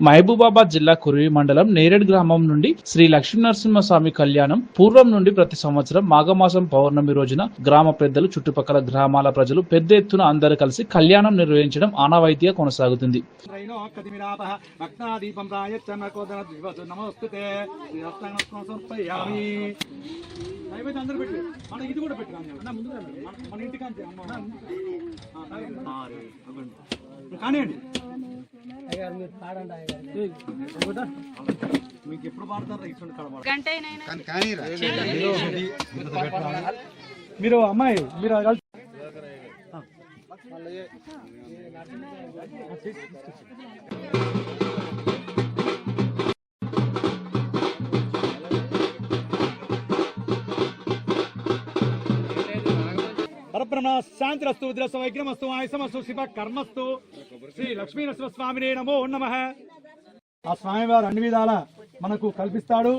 మహబూబాబాద్ జిల్లా కురివి మండలం నేరేడ్ గ్రామం నుండి శ్రీ లక్ష్మీనరసింహస్వామి కళ్యాణం పూర్వం నుండి ప్రతి సంవత్సరం మాఘమాసం పౌర్ణమి రోజున గ్రామ పెద్దలు చుట్టుపక్కల గ్రామాల ప్రజలు పెద్ద ఎత్తున అందరూ కలిసి కళ్యాణం నిర్వహించడం ఆనవాయితీగా కొనసాగుతుంది. కానివ్వండి? మీకు ఎప్పుడు పాడతారు? ఇటువంటి. మీరు అమ్మాయి మీరు కలిసి పరబ్రహ్మ శాంతిరస్తు ఉద్రస్వ వైగ్రమస్తు ఆయసమస్తు శివ కర్మస్తు. శ్రీ లక్ష్మీ నరసింహ స్వామినే నమో నమ. ఆ స్వామివారు అన్ని విధాల మనకు కల్పిస్తాడు.